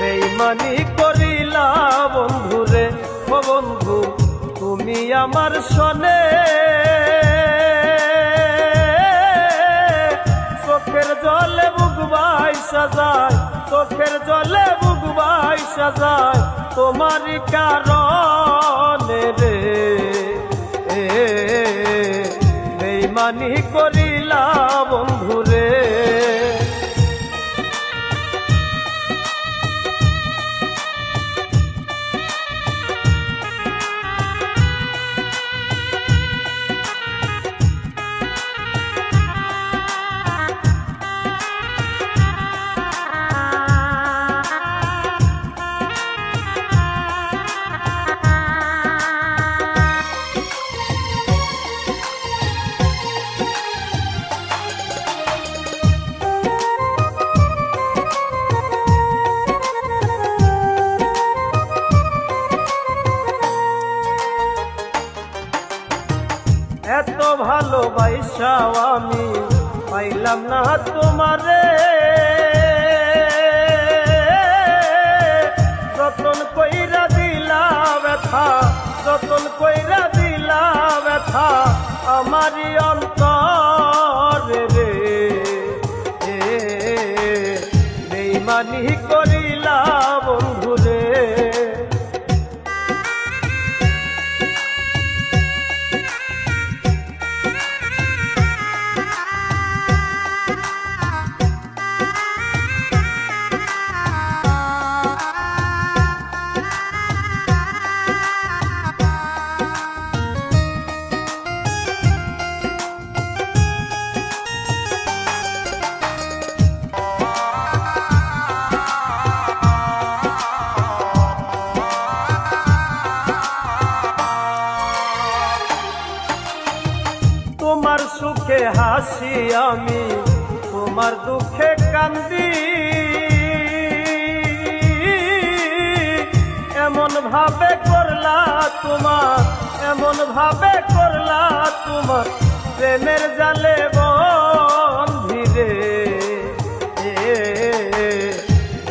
বেইমানি করিলা বন্ধুরে, ও বন্ধু, তুমি আমার সনে চোখের জলে বুকবাই সাজায় চোখের জলে বুকবাই সাজায় তোমারই কারণে রে। বেইমানি করিলা বন্ধুরে। এত ভালোবাসাও আমি পাইলাম না তোমারে। যতন কইরা দিলা ব্যথা, যতন কইরা দিলা ব্যথা আমারই অন্তরে রে। বেইমানি করিলা তোমার সুখে হাসি আমি, তোমার দুঃখে কান্দি। এমন ভাবে করলা তোমার, এমন ভাবে করলা তোমার, প্রেমের জালে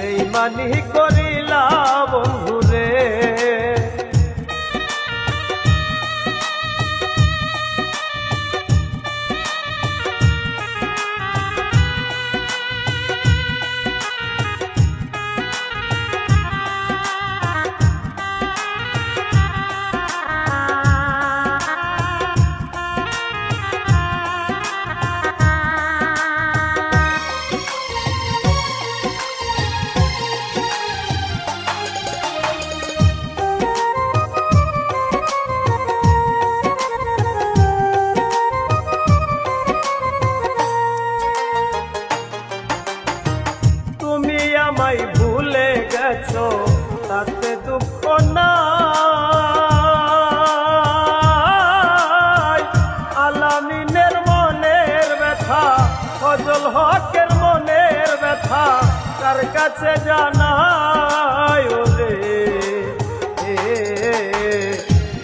এই মানি করিলা বন্ধুরে ফজল হকের মনের ব্যথা তার কাছে জানাই ওরে। এ,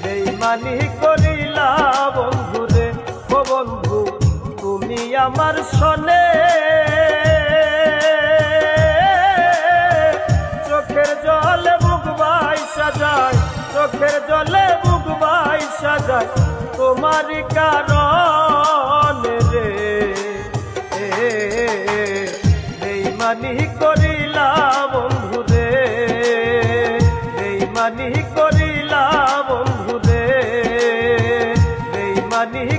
বেইমানি করিলা বন্ধুরে ও বন্ধু তুমি আমার সনে। চোখের জলে বুকবাই সাজায় চোখের জলে বুকবাই সাজায় তোমারই কারণ বেইমানি করিলা বন্ধুরে বেইমানি করিলা বন্ধুরে বেইমানি করিলা